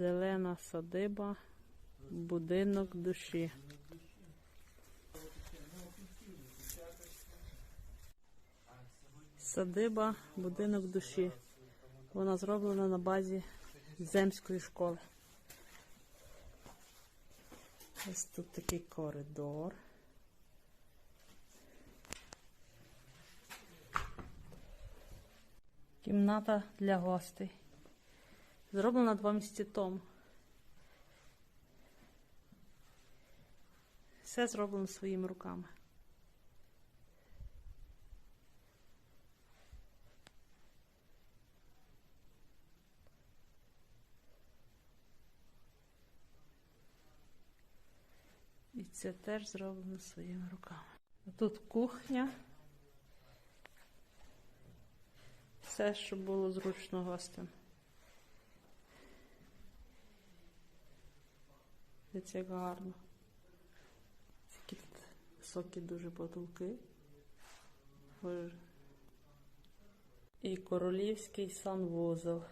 Зелена садиба, будинок душі. Садиба, будинок душі. Вона зроблена на базі земської школи. Ось тут такий коридор. Кімната для гостей. Зроблена два місяці тому. Все зроблено своїми руками. І це теж зроблено своїми руками. Тут кухня. Все, що було зручно гостям. Дивіться, як гарно. Такі тут високі дуже потолки. І королівський санвузол.